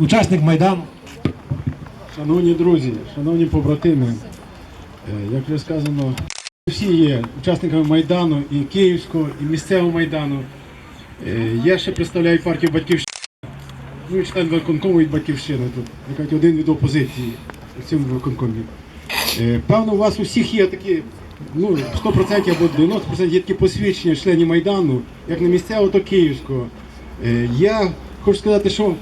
Учасник Майдану. Шановні друзі, шановні побратими, е, як вже сказано, всі є учасниками Майдану і Київського, і місцевого Майдану. Е, Я ще представляю партію Батьківщина. Ну, і член виконкому від Батьківщини тут. як кажуть, один від опозиції у цьому виконкомі. Е, Певно, у вас у всіх є такі, ну, 100% або 90% є такі посвідчення членів Майдану, як на місцевого, то Київського. Я хочу сказати, що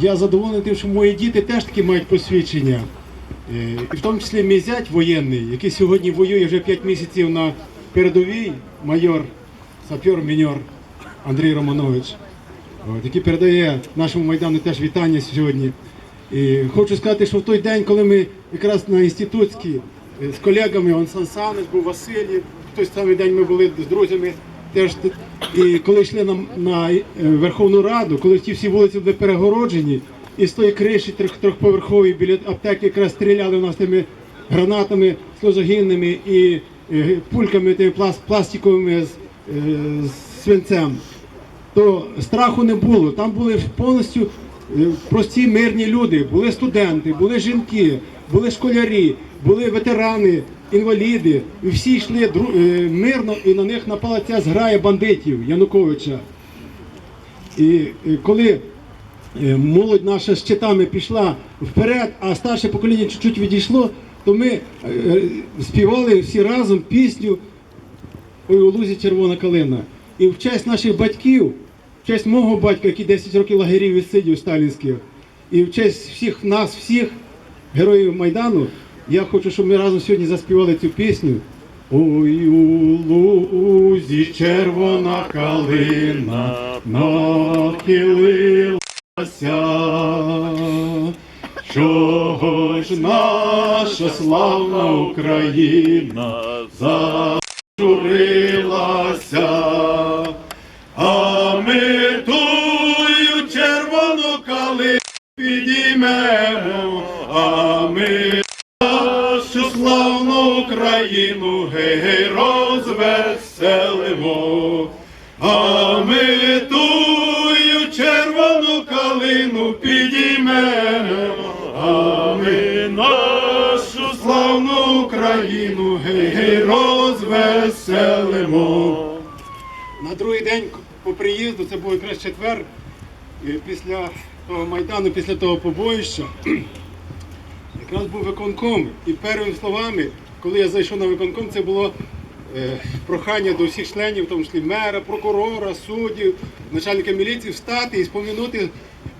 я задоволений тим, що мої діти теж таки мають посвідчення. Е, І в тому числі мій зять воєнний, який сьогодні воює вже 5 місяців на передовій, майор, сапер міньор Андрій Романович, який передає нашому майдану теж вітання сьогодні. І хочу сказати, що в той день, коли ми якраз на інститутській е, з колегами, Сан Санич, був Василій, в той самий день ми були з друзями. Теж і коли йшли на, на е, Верховну Раду, коли ті всі вулиці були перегороджені, і з тої криші трьох, трьохповерхової біля аптеки якраз стріляли у нас тими гранатами сльозогінними і е, пульками тими пласт, пластиковими з, е, з свинцем то страху не було. Там були повністю прості мирні люди, були студенти, були жінки, були школярі, були ветерани, інваліди. І всі йшли е, мирно, і на них напала ця зграя бандитів Януковича. І коли е, молодь наша з щитами пішла вперед, а старше покоління чуть-чуть відійшло, то ми е, співали всі разом пісню Ой, у лузі червона калина. І в честь наших батьків, в честь мого батька, який 10 років лагерів відсидів сталінських, і в честь всіх нас, всіх героїв Майдану, я хочу, щоб ми разом сьогодні заспівали цю пісню. Ой, у лузі червона калина нахилилася. Чого ж наша славна Україна зажурилася, а ми тую червону калину підіймемо, нашу славну Україну гей розвеселимо, а ми тую червону калину підіймемо, а ми нашу славну Україну гей розвеселимо. На другий день по приїзду, це був якраз четвер, після того майдану, після того побоїща, якраз був виконком. І першими словами, коли я зайшов на виконком, це було е, прохання до всіх членів, в тому числі мера, прокурора, суддів, начальника міліції, встати і спомінути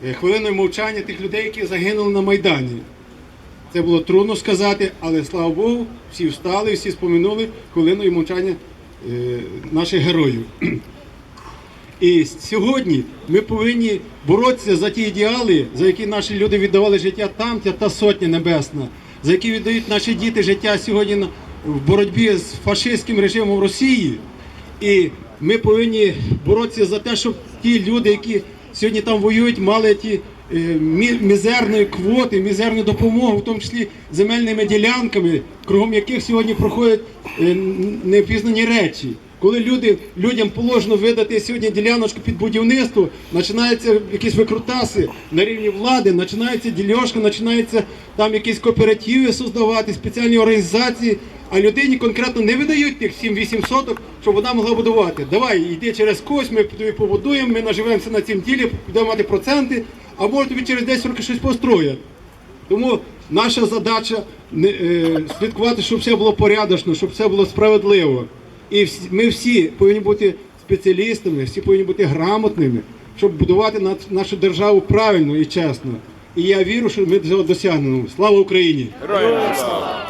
е, хвилиною мовчання тих людей, які загинули на Майдані. Це було трудно сказати, але слава Богу, всі встали, всі споминули хвилиною мовчання е, наших героїв. І сьогодні ми повинні боротися за ті ідеали, за які наші люди віддавали життя там, та сотня небесна, за які віддають наші діти життя сьогодні в боротьбі з фашистським режимом Росії. І ми повинні боротися за те, щоб ті люди, які сьогодні там воюють, мали ті е, мі- мізерної квоти, мізерну допомогу, в тому числі земельними ділянками, кругом яких сьогодні проходять е, н- непізнані речі. Коли люди, людям положено видати сьогодні діляночку під будівництво, починаються якісь викрутаси на рівні влади, починається дільошка, починаються там якісь кооперативи создавати, спеціальні організації, а людині конкретно не видають тих 7-8 соток, щоб вона могла будувати. Давай, йди через когось, ми тобі побудуємо, ми наживемося на цім ділі, будемо мати проценти, а може тобі через 10 років щось построять. Тому наша задача не, е, слідкувати, щоб все було порядочно, щоб все було справедливо. І ми всі повинні бути спеціалістами, всі повинні бути грамотними, щоб будувати нашу державу правильно і чесно. І я вірю, що ми цього досягнемо. Слава Україні! Героям слава!